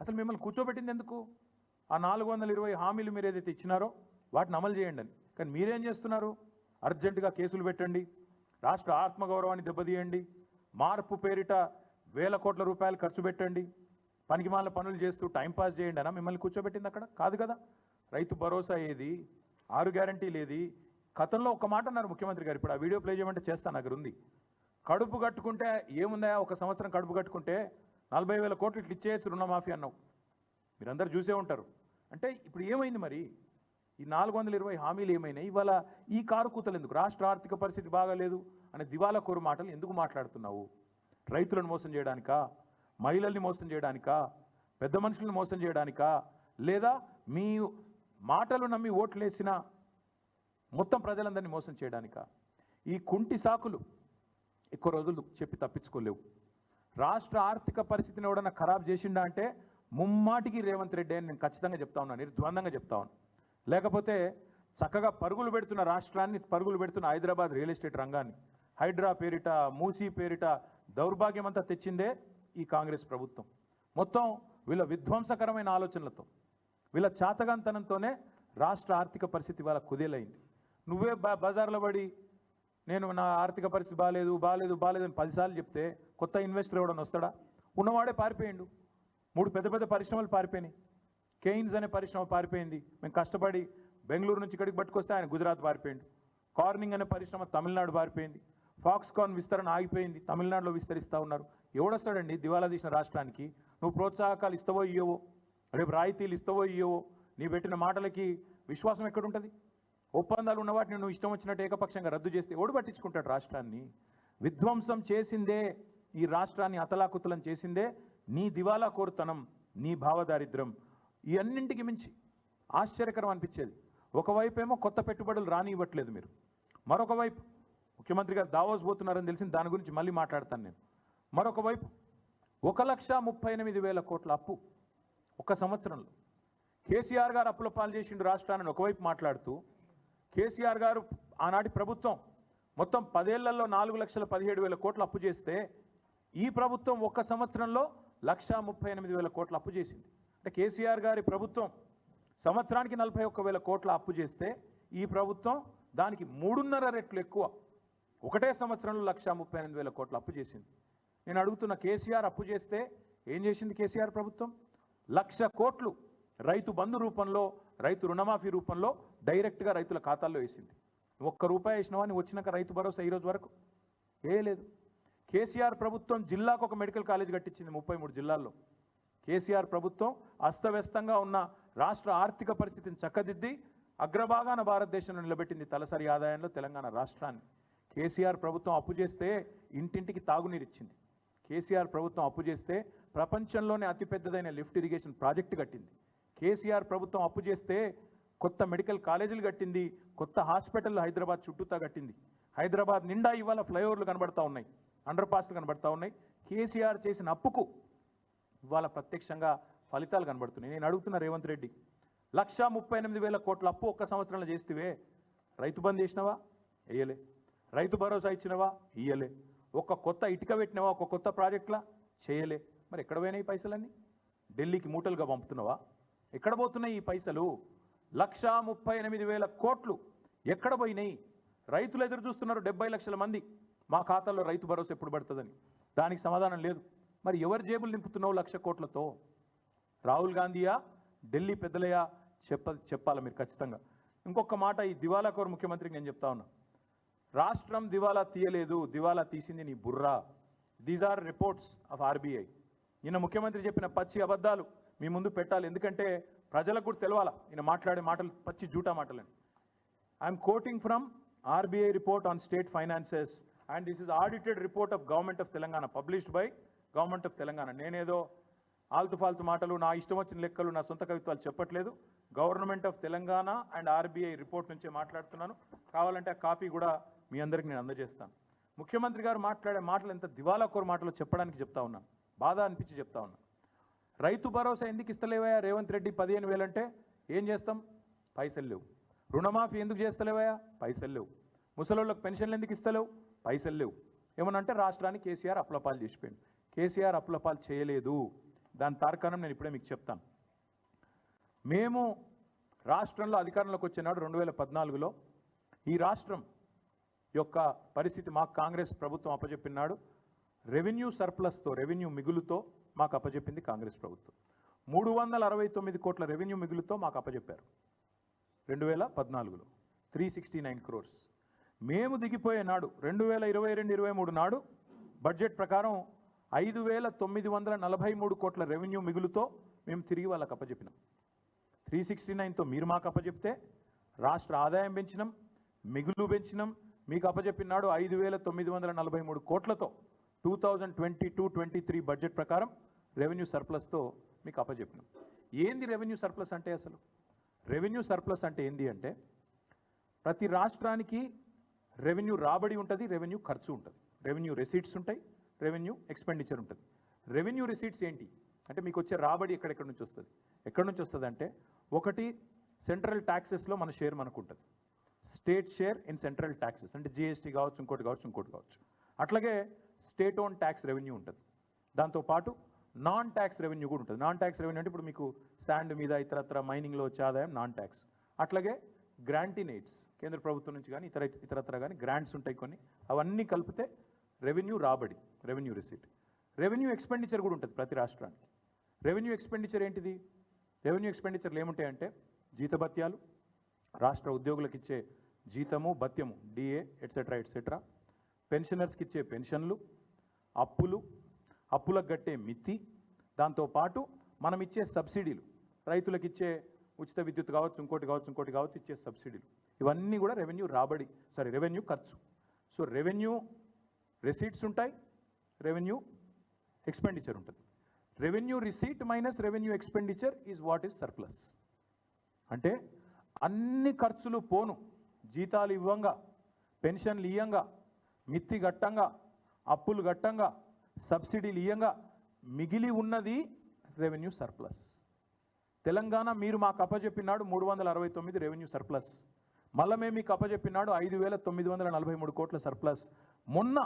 అసలు మిమ్మల్ని కూర్చోబెట్టింది ఎందుకు? ఆ నాలుగు వందల ఇరవై హామీలు మీరు ఏదైతే ఇచ్చినారో వాటిని అమలు చేయండి అని. కానీ మీరేం చేస్తున్నారు? అర్జెంటుగా కేసులు పెట్టండి. రాష్ట్ర ఆత్మగౌరవాన్ని దెబ్బతీయండి. మార్పు పేరిట వేల కోట్ల రూపాయలు ఖర్చు పెట్టండి. పనికిమాల పనులు చేస్తూ టైంపాస్ చేయండి అన్న మిమ్మల్ని కూర్చోబెట్టింది అక్కడ? కాదు కదా. రైతు భరోసా ఏది? ఆరు గ్యారంటీ లేది గతంలో ఒక మాట అన్నారు ముఖ్యమంత్రి గారు. ఇప్పుడు ఆ వీడియో ప్లే చేయమంటే చేస్తాను దగ్గర ఉంది. కడుపు కట్టుకుంటే ఏముందా? ఒక సంవత్సరం కడుపు కట్టుకుంటే నలభై వేల కోట్లు ఇట్లా ఇచ్చేయచ్చు రుణమాఫీ అన్నావు. మీరందరూ చూసే ఉంటారు. అంటే ఇప్పుడు ఏమైంది మరి? ఈ నాలుగు వందల ఇరవై హామీలు ఏమైనాయి? ఇవాళ ఈ కారు కూతలు ఎందుకు రాష్ట్ర ఆర్థిక పరిస్థితి బాగాలేదు అనే దివాలా కోరు మాటలు ఎందుకు మాట్లాడుతున్నావు? రైతులను మోసం చేయడానికా? మహిళల్ని మోసం చేయడానికా? పెద్ద మనుషులను మోసం చేయడానికా? లేదా మీ మాటలు నమ్మి ఓట్లేసిన మొత్తం ప్రజలందరినీ మోసం చేయడానికా? ఈ కుంటి సాకులు ఎక్కువ రోజులు చెప్పి తప్పించుకోలేవు. రాష్ట్ర ఆర్థిక పరిస్థితిని ఎవడన్నా ఖరాబ్ చేసిండా అంటే ముమ్మాటికి రేవంత్ రెడ్డి అని నేను ఖచ్చితంగా చెప్తా ఉన్నాను నిర్ద్వందంగా చెప్తా ఉన్నాను లేకపోతే చక్కగా పరుగులు పెడుతున్న రాష్ట్రాన్ని పరుగులు పెడుతున్న హైదరాబాద్ రియల్ ఎస్టేట్ రంగాన్ని. హైడ్రా పేరిట మూసీ పేరిట దౌర్భాగ్యం అంతా తెచ్చిందే ఈ కాంగ్రెస్ ప్రభుత్వం. మొత్తం వీళ్ళ విధ్వంసకరమైన ఆలోచనలతో వీళ్ళ చాతగాంతనంతోనే రాష్ట్ర ఆర్థిక పరిస్థితి వాళ్ళ కుదేలైంది. నువ్వే బా బజార్లో పడి నేను నా ఆర్థిక పరిస్థితి బాగాలేదు బాగాలేదు బాగాలేదు అని పదిసార్లు చెప్తే కొత్త ఇన్వెస్టర్ ఎవడని వస్తాడా? ఉన్నవాడే పారిపోయిండు. మూడు పెద్ద పెద్ద పరిశ్రమలు పారిపోయినాయి. కెయిన్స్ అనే పరిశ్రమ పారిపోయింది. మేము కష్టపడి బెంగళూరు నుంచి ఇక్కడికి పట్టుకొస్తే ఆయన గుజరాత్ పారిపోయింది కార్నింగ్ అనే పరిశ్రమ తమిళనాడు పారిపోయింది. ఫాక్స్కాన్ విస్తరణ ఆగిపోయింది. తమిళనాడులో విస్తరిస్తూ ఉన్నారు. ఎవడొస్తాడండి దివాలా తీసిన రాష్ట్రానికి? నువ్వు ప్రోత్సాహకాలు ఇస్తావో ఇయ్యవో? రేపు రాయితీలు ఇస్తావో ఇయ్యవో? నీ పెట్టిన మాటలకి విశ్వాసం ఎక్కడుంటుంది? ఒప్పందాలు ఉన్న వాటిని నువ్వు ఇష్టం వచ్చినట్టు ఏకపక్షంగా రద్దు చేస్తే ఎవడు పట్టించుకుంటాడు రాష్ట్రాన్ని? విధ్వంసం చేసిందే ఈ రాష్ట్రాన్ని అతలాకుతలం చేసిందే నీ దివాలా కోరుతనం నీ భావదారిద్రం. ఈ అన్నింటికి మించి ఆశ్చర్యకరం అనిపించేది. ఒకవైపు ఏమో కొత్త పెట్టుబడులు రానివ్వట్లేదు మీరు. మరొక వైపు ముఖ్యమంత్రి గారు దావోస్ పోతున్నారని తెలిసింది దాని గురించి మళ్ళీ మాట్లాడతాను నేను. మరొక వైపు ఒక లక్ష ముప్పై ఎనిమిది వేల కోట్ల అప్పు ఒక సంవత్సరంలో. కేసీఆర్ గారు అప్పుల పాలు చేసిండు రాష్ట్రాన్ని ఒకవైపు మాట్లాడుతూ కేసీఆర్ గారు ఆనాటి ప్రభుత్వం మొత్తం పదేళ్ళలో నాలుగు లక్షల పదిహేడు వేల కోట్లు అప్పు చేస్తే ఈ ప్రభుత్వం ఒక్క సంవత్సరంలో లక్ష ముప్పై ఎనిమిది వేల కోట్ల అప్పు చేసింది. అంటే కేసీఆర్ గారి ప్రభుత్వం సంవత్సరానికి నలభై ఒక్క వేల కోట్ల అప్పు చేస్తే ఈ ప్రభుత్వం దానికి మూడున్నర రెట్లు ఎక్కువ. ఒకటే సంవత్సరంలో లక్ష ముప్పై ఎనిమిది వేల కోట్ల అప్పు చేసింది. నేను అడుగుతున్న కేసీఆర్ అప్పు చేస్తే ఏం చేసింది కేసీఆర్ ప్రభుత్వం? లక్ష కోట్లు రైతు బంధు రూపంలో రైతు రుణమాఫీ రూపంలో డైరెక్ట్గా రైతుల ఖాతాల్లో వేసింది. ఒక్క రూపాయి వేసినవా అని వచ్చినాక రైతు భరోసా ఈరోజు రోజు వరకు లేదు. కేసీఆర్ ప్రభుత్వం జిల్లాకు ఒక మెడికల్ కాలేజ్ కట్టించింది ముప్పై మూడు జిల్లాల్లో. కేసీఆర్ ప్రభుత్వం అస్తవ్యస్తంగా ఉన్న రాష్ట్ర ఆర్థిక పరిస్థితిని చక్కదిద్ది అగ్రభాగాన భారతదేశంలో నిలబెట్టింది తలసరి ఆదాయంలో తెలంగాణ రాష్ట్రాన్ని. కేసీఆర్ ప్రభుత్వం అప్పు చేస్తే ఇంటింటికి తాగునీరు ఇచ్చింది. కేసీఆర్ ప్రభుత్వం అప్పు చేస్తే ప్రపంచంలోనే అతిపెద్దదైన లిఫ్ట్ ఇరిగేషన్ ప్రాజెక్టు కట్టింది. కేసీఆర్ ప్రభుత్వం అప్పు చేస్తే కొత్త మెడికల్ కాలేజీలు కట్టింది కొత్త హాస్పిటల్ హైదరాబాద్ చుట్టూతా కట్టింది. హైదరాబాద్ నిండా ఇవాళ ఫ్లైఓవర్లు కనబడతా ఉన్నాయి అండర్ పాస్లు కనబడతా ఉన్నాయి. కేసీఆర్ చేసిన అప్పుకు ఇవాళ ప్రత్యక్షంగా ఫలితాలు కనబడుతున్నాయి. నేను అడుగుతున్న రేవంత్ రెడ్డి లక్షా ముప్పై ఎనిమిది వేల కోట్ల అప్పు ఒక్క సంవత్సరంలో చేస్తేవే రైతు బంద్ చేసినవా? వేయలే. రైతు భరోసా ఇచ్చినవా? ఇయ్యలే. ఒక్క కొత్త ఇటుక పెట్టినవా? ఒక కొత్త ప్రాజెక్టులా? చేయలే. మరి ఎక్కడ పోయినాయి ఈ పైసలన్నీ? ఢిల్లీకి మూటలుగా పంపుతున్నావా? ఎక్కడ పోతున్నాయి ఈ పైసలు? లక్షా ముప్పై ఎనిమిది వేల కోట్లు ఎక్కడ పోయినాయి? రైతులు ఎదురు చూస్తున్నారు డెబ్బై లక్షల మంది. మా ఖాతాలో రైతు భరోసా ఎప్పుడు పడుతుందని. దానికి సమాధానం లేదు. మరి ఎవరి జేబులు నింపుతున్నావు లక్ష కోట్లతో? రాహుల్ గాంధీయా? ఢిల్లీ పెద్దలయా చెప్ప చెప్పాలి మీరు ఖచ్చితంగా. ఇంకొక మాట ఈ దివాలా కోరు ముఖ్యమంత్రికి నేను చెప్తా ఉన్నా. రాష్ట్రం దివాలా తీయలేదు దివాలా తీసింది నీ Borra. These are reports of RBI ఈయన ముఖ్యమంత్రి చెప్పిన పచ్చి అబద్ధాలు మీ ముందు పెట్టాలి. ఎందుకంటే ప్రజలకు కూడా తెలవాలా ఈయన మాట్లాడే మాటలు పచ్చి జూటా మాటలని. I'm quoting from RBI report on state finances and this is audited report of government of Telangana published by government of Telangana. నేనేదో ఆల్తు ఫాల్తు మాటలు నా ఇష్టం వచ్చిన లెక్కలు నా సొంత కవిత్వాలు చెప్పట్లేదు. Government of Telangana and RBI report నుంచే మాట్లాడుతున్నాను. కావాలంటే ఆ కాపీ కూడా మీ అందరికి నేను అందజేస్తాను. ముఖ్యమంత్రి గారు మాట్లాడే మాటలు ఎంత దివాలాకోరు మాటలు చెప్పడానికి చెప్తా ఉన్నాను బాధ అనిపించి చెప్తా ఉన్నాను రైతు భరోసా ఎందుకు ఇస్తలేవయా రేవంత్ రెడ్డి పదిహేను వేలంటే ఏం చేస్తాం? పైసలు లేవు. రుణమాఫీ ఎందుకు చేస్తలేవయా పైసలు లేవు. ముసలోళ్ళకి పెన్షన్లు ఎందుకు ఇస్తలేవు? పైసలు లేవు. ఏమనంటే రాష్ట్రానికి కేసీఆర్ అప్లపాలు చేసిపోయింది కేసీఆర్ అప్లపాలు చేయలేదు. దాని తార్కాణం నేను ఇప్పుడే మీకు చెప్తాను. మేము రాష్ట్రంలో అధికారంలోకి వచ్చినాడు రెండు వేల పద్నాలుగులో ఈ రాష్ట్రం యొక్క పరిస్థితి మాకు కాంగ్రెస్ ప్రభుత్వం అప్పచెప్పినాడు రెవెన్యూ సర్ప్లస్తో రెవెన్యూ మిగులుతో మాకు అప్పచెప్పింది కాంగ్రెస్ ప్రభుత్వం. మూడు వందల అరవై తొమ్మిది కోట్ల రెవెన్యూ మిగులుతో మాకు అప్పచెప్పారు రెండు వేల పద్నాలుగులో. Three sixty nine crores. మేము దిగిపోయే నాడు రెండు వేల ఇరవై రెండు ఇరవై మూడు నాడు బడ్జెట్ ప్రకారం ఐదు వేల తొమ్మిది వందల నలభై మూడు కోట్ల రెవెన్యూ మిగులుతో మేము తిరిగి వాళ్ళకి అప్పచెప్పినాం త్రీ సిక్స్టీ నైన్తో మీరు మాకు అప్పచెప్తే రాష్ట్ర ఆదాయం పెంచినాం మిగులు పెంచినాం మీకు అప్పచెప్పినాడు ఐదు వేల తొమ్మిది వందల నలభై మూడు కోట్లతో two thousand twenty two twenty three budget ప్రకారం రెవెన్యూ సర్ప్లస్తో మీకు అప్పచెప్పినాం ఏంది రెవెన్యూ సర్ప్లస్ అంటే అసలు? రెవెన్యూ సర్ప్లస్ అంటే ఏంది అంటే ప్రతి రాష్ట్రానికి రెవెన్యూ రాబడి ఉంటుంది రెవెన్యూ ఖర్చు ఉంటుంది రెవెన్యూ రెసీట్స్ ఉంటాయి. రెవెన్యూ ఎక్స్పెండిచర్ ఉంటుంది. రెవెన్యూ రిసీట్స్ ఏంటి? అంటే మీకు వచ్చే రాబడి ఎక్కడెక్కడి నుంచి వస్తుంది? ఎక్కడి నుంచి వస్తుంది అంటే ఒకటి సెంట్రల్ ట్యాక్సెస్లో మన షేర్ మనకు ఉంటుంది. State share in central taxes అంటే జిఎస్టీ కావచ్చు ఇంకోటి కావచ్చు ఇంకోటి కావచ్చు. అట్లాగే స్టేట్ ఓన్ ట్యాక్స్ రెవెన్యూ ఉంటుంది. దాంతోపాటు నాన్ ట్యాక్స్ రెవెన్యూ కూడా ఉంటుంది. నాన్ ట్యాక్స్ రెవెన్యూ అంటే ఇప్పుడు మీకు శాండ్ మీద ఇతరత్ర మైనింగ్లో వచ్చే ఆదాయం నాన్ ట్యాక్స్ అట్లాగే గ్రాంటినేట్స్ కేంద్ర ప్రభుత్వం నుంచి కానీ ఇతర ఇతరత్ర కానీ గ్రాంట్స్ ఉంటాయి కొన్ని. అవన్నీ కలిపితే రెవెన్యూ రాబడి రెవెన్యూ రిసీట్. రెవెన్యూ ఎక్స్పెండిచర్ కూడా ఉంటుంది ప్రతి రాష్ట్రానికి. రెవెన్యూ ఎక్స్పెండిచర్ ఏంటిది? రెవెన్యూ ఎక్స్పెండిచర్లు ఏముంటాయంటే జీతభత్యాలు రాష్ట్ర ఉద్యోగులకు ఇచ్చే జీతము భత్యము డిఏ ఎట్సెట్రా ఎట్సెట్రా పెన్షనర్స్కి ఇచ్చే పెన్షన్లు అప్పులు అప్పులకు కట్టే మిత్తి దాంతోపాటు మనం ఇచ్చే సబ్సిడీలు రైతులకు ఇచ్చే ఉచిత విద్యుత్ కావచ్చు ఇంకోటి కావచ్చు ఇంకోటి కావచ్చు ఇచ్చే సబ్సిడీలు. ఇవన్నీ కూడా రెవెన్యూ రాబడి సారీ రెవెన్యూ ఖర్చు. సో రెవెన్యూ రెసీట్స్ ఉంటాయి రెవెన్యూ ఎక్స్పెండిచర్ ఉంటుంది. Revenue receipt minus revenue expenditure is what is surplus అంటే అన్ని ఖర్చులు పోను. జీతాలు ఇవ్వంగా పెన్షన్లు ఇయ్యంగా మిత్తి గట్టంగా అప్పులు గట్టంగా సబ్సిడీలు ఇయ్యంగా మిగిలి ఉన్నది రెవెన్యూ సర్ప్లస్ తెలంగాణ మీరు మాకు అప్పచెప్పినాడు మూడు వందల అరవై తొమ్మిది రెవెన్యూ సర్ప్లస్ మళ్ళీ మేము మీకు అప్పచెప్పినాడు ఐదు వేల తొమ్మిది వందల నలభై మూడు కోట్ల సర్ప్లస్ మొన్న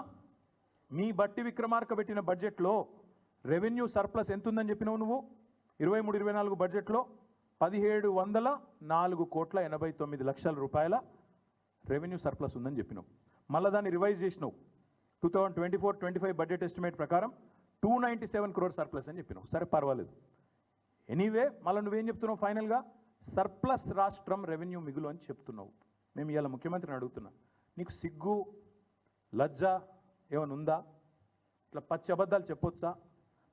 మీ బట్టి విక్రమార్క పెట్టిన బడ్జెట్లో రెవెన్యూ సర్ప్లస్ ఎంత ఉందని చెప్పినావు నువ్వు? ఇరవై మూడు ఇరవై నాలుగు బడ్జెట్లో పదిహేడు వందల నాలుగు కోట్ల ఎనభై తొమ్మిది లక్షల రూపాయల రెవెన్యూ సర్ప్లస్ ఉందని చెప్పినావు. మళ్ళీ దాన్ని రివైజ్ చేసినావు. Two thousand twenty four twenty five budget estimate ప్రకారం two ninety seven crore surplus అని చెప్పినావు. సరే పర్వాలేదు. ఎనీవే మళ్ళీ నువ్వేం చెప్తున్నావు ఫైనల్గా? సర్ప్లస్ రాష్ట్రం రెవెన్యూ మిగులు అని చెప్తున్నావు. మేము ఇవాళ ముఖ్యమంత్రిని అడుగుతున్నా. నీకు సిగ్గు లజ్జ ఏమైనా ఉందా? ఇట్లా పచ్చి అబద్ధాలు చెప్పొచ్చా?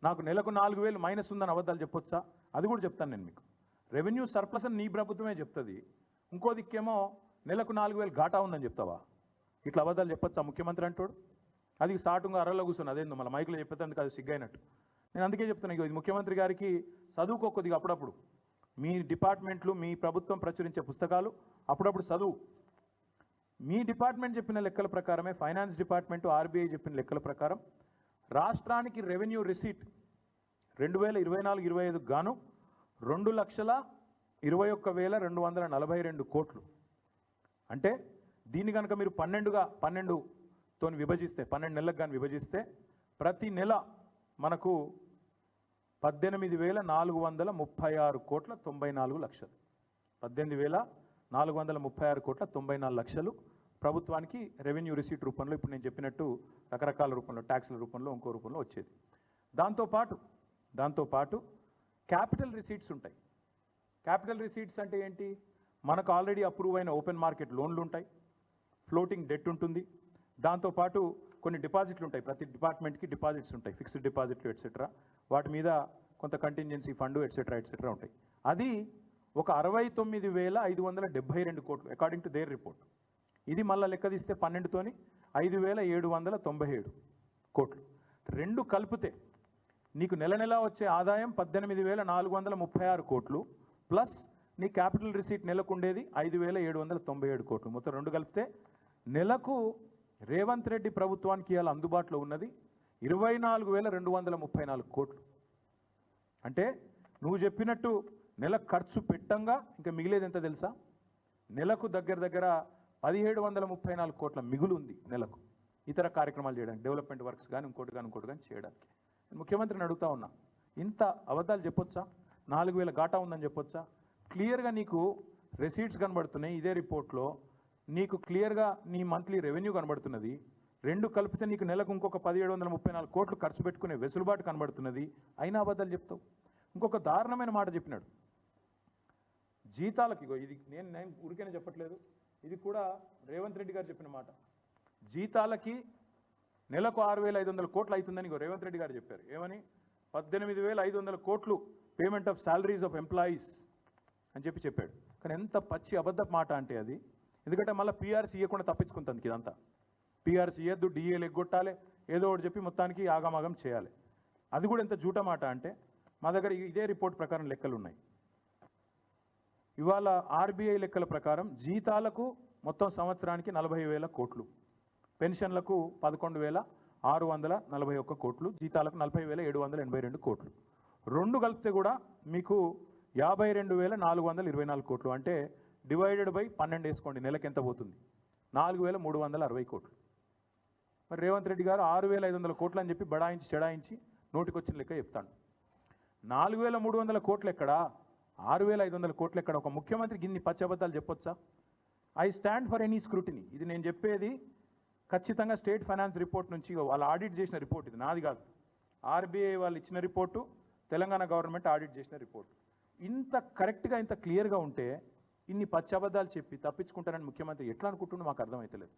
నాకు నెలకు నాలుగు వేలు మైనస్ ఉందని అబద్ధాలు చెప్పొచ్చా? అది కూడా చెప్తాను నేను మీకు. రెవెన్యూ సర్ప్లస్ అని నీ ప్రభుత్వమే చెప్తుంది. ఇంకో దిక్కేమో నెలకు నాలుగు వేలు ఘాటా ఉందని చెప్తావా? ఇట్లా అబద్ధాలు చెప్పొచ్చా ముఖ్యమంత్రి అంటాడు? అది సాటుగా అరలో కూర్చొని అదేందో మళ్ళీ మైకులో చెప్పేందుకు అది సిగ్గైనట్టు. నేను అందుకే చెప్తున్నా ఇది ముఖ్యమంత్రి గారికి చదువుకో కొద్దిగా అప్పుడప్పుడు. మీ డిపార్ట్మెంట్లు మీ ప్రభుత్వం ప్రచురించే పుస్తకాలు అప్పుడప్పుడు చదువు. మీ డిపార్ట్మెంట్ చెప్పిన లెక్కల ప్రకారమే ఫైనాన్స్ డిపార్ట్మెంట్ ఆర్బీఐ చెప్పిన లెక్కల ప్రకారం రాష్ట్రానికి రెవెన్యూ రిసీట్ రెండు వేల ఇరవై నాలుగు ఇరవై ఐదుకు గాను రెండు లక్షల ఇరవై ఒక్క వేల రెండు వందల నలభై రెండు కోట్లు. అంటే దీన్ని కనుక మీరు పన్నెండుగా పన్నెండుతో విభజిస్తే పన్నెండు నెలలకు కానీ విభజిస్తే ప్రతి నెల మనకు పద్దెనిమిది వేల నాలుగు వందల ముప్పై ఆరు కోట్ల తొంభై నాలుగు లక్షలు. పద్దెనిమిది వేల నాలుగు వందల ముప్పై ఆరు కోట్ల తొంభై నాలుగు లక్షలు. ప్రభుత్వానికి రెవెన్యూ రిసీట్ రూపంలో ఇప్పుడు నేను చెప్పినట్టు రకరకాల రూపంలో ట్యాక్స్ల రూపంలో ఇంకో రూపంలో వచ్చేది. దాంతోపాటు దాంతోపాటు క్యాపిటల్ రిసీట్స్ ఉంటాయి. క్యాపిటల్ రిసీట్స్ అంటే ఏంటి? మనకు ఆల్రెడీ అప్రూవ్ అయిన ఓపెన్ మార్కెట్ లోన్లు ఉంటాయి ఫ్లోటింగ్ డెట్ ఉంటుంది. దాంతోపాటు కొన్ని డిపాజిట్లు ఉంటాయి ప్రతి డిపార్ట్మెంట్కి డిపాజిట్స్ ఉంటాయి ఫిక్స్డ్ డిపాజిట్లు ఎట్సెట్రా వాటి మీద కొంత కంటింజెన్సీ ఫండ్ ఎట్సెట్రా ఎట్సెట్రా ఉంటాయి. అది ఒక అరవై తొమ్మిది వేల ఐదు వందల డెబ్బై రెండు కోట్లు అకార్డింగ్ టు దేర్ రిపోర్ట్ ఇది మళ్ళీ లెక్క తీస్తే పన్నెండుతోని ఐదు వేల ఏడు వందల తొంభై ఏడు కోట్లు. రెండు కలిపితే నీకు నెల నెల వచ్చే ఆదాయం పద్దెనిమిది వేల నాలుగు వందల ముప్పై ఆరు కోట్లు ప్లస్ నీ క్యాపిటల్ రిసీట్ నెలకు ఉండేది ఐదు వేల ఏడు వందల తొంభై ఏడు కోట్లు. మొత్తం రెండు కలిపితే నెలకు రేవంత్ రెడ్డి ప్రభుత్వానికి ఇవాళ అందుబాటులో ఉన్నది ఇరవై నాలుగు వేల రెండు వందల ముప్పై నాలుగు కోట్లు. అంటే నువ్వు చెప్పినట్టు నెల ఖర్చు పెట్టంగా ఇంకా మిగిలేది ఎంత తెలుసా? నెలకు దగ్గర దగ్గర పదిహేడు వందల ముప్పై నాలుగు కోట్ల మిగులు ఉంది నెలకు. ఇతర కార్యక్రమాలు చేయడానికి డెవలప్మెంట్ వర్క్స్ కానీ ఇంకోటి కానీ ఇంకోటి కానీ చేయడానికి. ముఖ్యమంత్రిని అడుగుతా ఉన్నా ఇంత అబద్ధాలు చెప్పొచ్చా? నాలుగు వేల ఘాటా ఉందని చెప్పొచ్చా? క్లియర్గా నీకు రెసీట్స్ కనబడుతున్నాయి ఇదే రిపోర్ట్లో. నీకు క్లియర్గా నీ మంత్లీ రెవెన్యూ కనబడుతున్నది. రెండు కలిపితే నీకు నెలకు ఇంకొక పదిహేడు వందల ముప్పై నాలుగు కోట్లు ఖర్చు పెట్టుకునే వెసులుబాటు కనబడుతున్నది. అయినా అబద్ధాలు చెప్తావు? ఇంకొక దారుణమైన మాట చెప్పినాడు. జీతాలకు ఇగో ఇది నేను నేను ఊరికైనా చెప్పట్లేదు. ఇది కూడా రేవంత్ రెడ్డి గారు చెప్పిన మాట. జీతాలకి నెలకు ఆరు వేల ఐదు వందల కోట్లు అవుతుందని రేవంత్ రెడ్డి గారు చెప్పారు. ఏమని? పద్దెనిమిది వేల ఐదు వందల కోట్లు payment of salaries of employees అని చెప్పి చెప్పాడు. కానీ ఎంత పచ్చి అబద్ధ మాట అంటే అది. ఎందుకంటే మళ్ళీ పీఆర్సీ ఇవ్వకుండా తప్పించుకుంటుంది ఇదంతా. పీఆర్సీ ఇవ్వద్దు డిఏలు ఎగ్గొట్టాలి ఏదో ఒకటి చెప్పి మొత్తానికి ఆగమాగం చేయాలి. అది కూడా ఎంత జూట మాట అంటే మా దగ్గర ఇదే రిపోర్ట్ ప్రకారం లెక్కలు ఉన్నాయి. ఇవాళ ఆర్బీఐ లెక్కల ప్రకారం జీతాలకు మొత్తం సంవత్సరానికి నలభై వేల కోట్లు పెన్షన్లకు పదకొండు వేల ఆరు వందల నలభై ఒక్క కోట్లు జీతాలకు నలభై వేల ఏడు వందల ఎనభై రెండు కోట్లు. రెండు కలిపితే కూడా మీకు యాభై రెండు వేల నాలుగు వందల ఇరవై నాలుగు కోట్లు. అంటే డివైడెడ్ బై పన్నెండు వేసుకోండి నెలకి ఎంత పోతుంది? నాలుగు వేల మూడు వందల అరవై కోట్లు. మరి రేవంత్ రెడ్డి గారు ఆరు వేల ఐదు వందల కోట్లు అని చెప్పి బడాయించి చెడాయించి నోటికొచ్చిన లెక్క చెప్తాడు. నాలుగు వేల మూడు వందల కోట్లు ఎక్కడా? ఆరు వేల ఐదు వందల కోట్లు ఎక్కడ ఒక ముఖ్యమంత్రి గిన్ని పచ్చబద్దాలు చెప్పొచ్చా? I stand for any scrutiny. ఇది నేను చెప్పేది ఖచ్చితంగా స్టేట్ ఫైనాన్స్ రిపోర్ట్ నుంచి వాళ్ళు ఆడిట్ చేసిన రిపోర్ట్ ఇది. నాది కాదు. ఆర్బీఐ వాళ్ళు ఇచ్చిన రిపోర్టు తెలంగాణ గవర్నమెంట్ ఆడిట్ చేసిన రిపోర్ట్. ఇంత కరెక్ట్గా ఇంత క్లియర్గా ఉంటే ఇన్ని పచ్చబద్దాలు చెప్పి తప్పించుకుంటారని ముఖ్యమంత్రి ఎట్లా అనుకుంటుండో మాకు అర్థమవుతలేదు